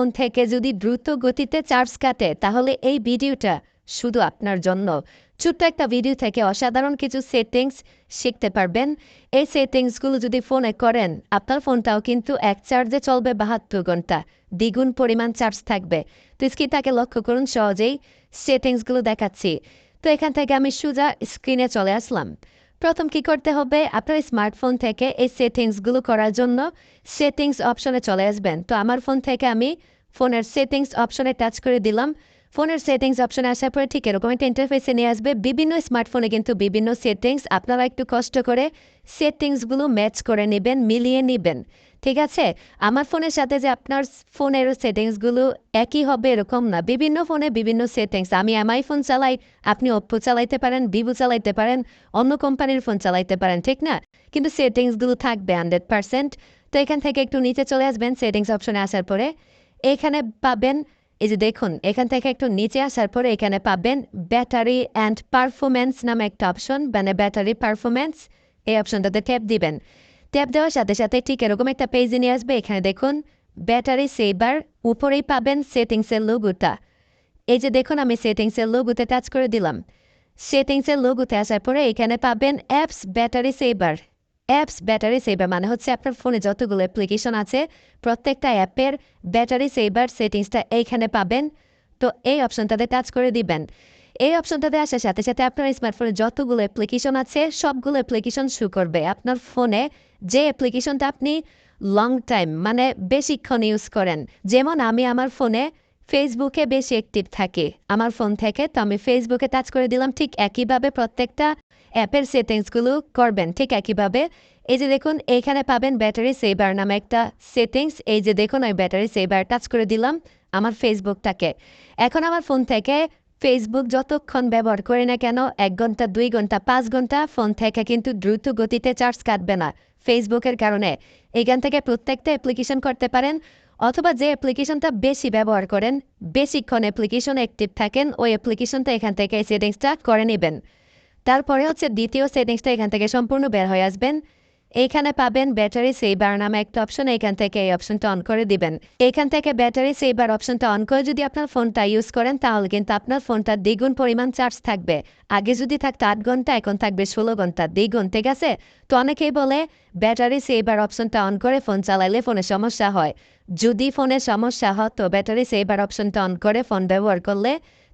Phone থেকে যদি দ্রুত গতিতে চার্জ কাটে, তাহলে এই ভিডিওটা শুধু আপনার জন্য। ছোট্ট একটা ভিডিও থেকে অসাধারণ কিছু সেটিংস শিখতে পারবেন। এই সেটিংসগুলো যদি ফোনে করেন, আপনার ফোনটাও কিন্তু এক চার্জে চলবে বাহাত্তর ঘণ্টা। দ্বিগুণ পরিমাণ চার্জ থাকবে। তো স্ক্রিনটাকে লক্ষ্য করুন সহজেই। সেটিংসগুলো দেখাচ্ছি। তো এখান থেকে আমি সোজা স্ক্রিনে চলে আসলাম। প্রথম কি করতে হবে? আপনার স্মার্টফোন থেকে এই সেটিংসগুলো করার জন্য সেটিংস অপশনে চলে আসবেন। তো আমার ফোন থেকে আমি ফোনের সেটিংস অপশনে টাচ করে দিলাম। ফোনের সেটিংস অপশনে আসার পরে ঠিক এরকম একটা ইন্টারফেসে নিয়ে আসবে। বিভিন্ন স্মার্টফোনে কিন্তু বিভিন্ন সেটিংস আপনারা একটু কষ্ট করে সেটিংসগুলো ম্যাচ করে নেবেন, মিলিয়ে নেবেন। ঠিক আছে? আমার ফোনের সাথে যে আপনার ফোনের সেটিংসগুলো একই হবে এরকম না। বিভিন্ন ফোনে বিভিন্ন সেটিংস। আমি এমআই ফোন চালাই, আপনি ওপ্পো চালাইতে পারেন ভিভো চালাইতে পারেন, অন্য কোম্পানির ফোন চালাইতে পারেন, ঠিক না? কিন্তু সেটিংসগুলো থাকবে হান্ড্রেড পারসেন্ট তো এখান থেকে একটু নিচে চলে আসবেন সেটিংস অপশনে আসার পরে। এখানে পাবেন, এই যে দেখুন, এখান থেকে একটু নিচে আসার পরে এখানে পাবেন ব্যাটারি অ্যান্ড পারফরমেন্স নামে একটা অপশন মানে ব্যাটারি পারফরমেন্স এই অপশনটাতে ট্যাপ দিবেন। ট্যাপ দেওয়ার সাথে সাথে ঠিক এরকম একটা পেজে নিয়ে আসবে। এখানে দেখুন ব্যাটারি সেভার উপরেই পাবেন সেটিংসের লোগোটা এই যে দেখুন, আমি সেটিংসের লোগোতে টাচ করে দিলাম। সেটিংসের লোগোতে আসার পরে এখানে পাবেন apps battery saver apps battery saver মানে হচ্ছে আপনার ফোনে যতগুলো অ্যাপ্লিকেশন আছে, প্রত্যেকটা অ্যাপের ব্যাটারি সেভার সেটিংসটা এইখানে পাবেন। তো এই অপশনটাতে টাচ করে দিবেন। এই অপশনটাতে আসার সাথে সাথে আপনার স্মার্টফোনে যতগুলো অ্যাপ্লিকেশন আছে, সবগুলো অ্যাপ্লিকেশন শু করবে। আপনার ফোনে যে অ্যাপ্লিকেশনটা আপনি লং টাইম মানে বেশিক্ষণ ইউজ করেন, যেমন আমি আমার ফোনে ফেসবুকে বেশি অ্যাক্টিভ থাকি। আমার ফোন থেকে তো আমি ফেসবুকে টাচ করে দিলাম, ঠিক একইভাবে প্রত্যেকটা অ্যাপের সেটিংসগুলো করবেন, ঠিক একইভাবে। এই যে দেখুন, এইখানে পাবেন ব্যাটারি সেভার নামে একটা সেটিংস এই যে দেখুন আমি ব্যাটারি সেভার টাচ করে দিলাম আমার ফেসবুকটাকে এখন আমার ফোন থেকে ফেসবুক যতক্ষণ ব্যবহার করে না কেন, এক ঘণ্টা, দুই ঘণ্টা, পাঁচ ঘণ্টা ফোন থেকে কিন্তু দ্রুত গতিতে চার্জ কাটবে না ফেসবুকের কারণে। এখান থেকে প্রত্যেকটা অ্যাপ্লিকেশন করতে পারেন অথবা যে অ্যাপ্লিকেশনটা বেশি ব্যবহার করেন, বেশিক্ষণ অ্যাপ্লিকেশন অ্যাক্টিভ থাকেন, ওই অ্যাপ্লিকেশনটা এখান থেকে সেটিংসটা করে নেবেন। তারপরে হচ্ছে দ্বিতীয় সেটিংসটা এখান থেকে সম্পূর্ণ বের হয়ে আসবেন। এইখানে পাবেন ব্যাটারি সেভার নামে একটা অপশন এখান থেকে এই অপশনটা অন করে দিবেন। এখান থেকে ব্যাটারি সেভার অপশনটা অন করে যদি আপনার ফোনটা ইউজ করেন, তাহলে কিন্তু আপনার ফোনটা দ্বিগুণ পরিমাণ চার্জ থাকবে। আগে যদি থাকতো আট ঘণ্টা, এখন থাকবে ষোলো ঘণ্টা, দ্বিগুণ, ঠিক আছে? তো অনেকেই বলে ব্যাটারি সেভার অপশনটা অন করে ফোন চালাইলে ফোনে সমস্যা হয়। যদি ফোনে সমস্যা হয়, তো ব্যাটারি সেভার অপশনটা অন করে ফোন ব্যবহার করলে,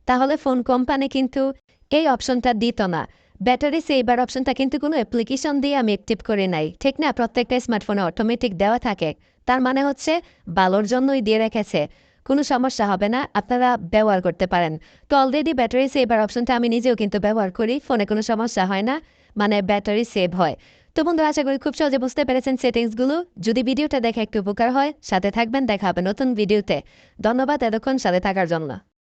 তাহলে ফোন কোম্পানি কিন্তু এই অপশনটা দিত না। ব্যাটারি সেভার অপশনটা কিন্তু কোনো অ্যাপ্লিকেশন দিয়ে আমি অ্যাক্টিভ করে নাই। ঠিক না? প্রত্যেকটা স্মার্টফোনে অটোমেটিক দেওয়া থাকে। তার মানে হচ্ছে ভালোর জন্যই দিয়ে রেখেছে। কোনো সমস্যা হবে না, আপনারা ব্যবহার করতে পারেন। তো অলরেডি ব্যাটারি সেভার অপশনটা আমি নিজেও কিন্তু ব্যবহার করি, ফোনে কোনো সমস্যা হয় না মানে ব্যাটারি সেভ হয়। তো বন্ধুরা, আশা করি খুব সহজে বুঝতে পেরেছেন সেটিংসগুলো। যদি ভিডিওটা দেখে একটু উপকার হয়, সাথে থাকবেন, দেখা হবে নতুন ভিডিওতে। ধন্যবাদ এতক্ষণ সাথে থাকার জন্য।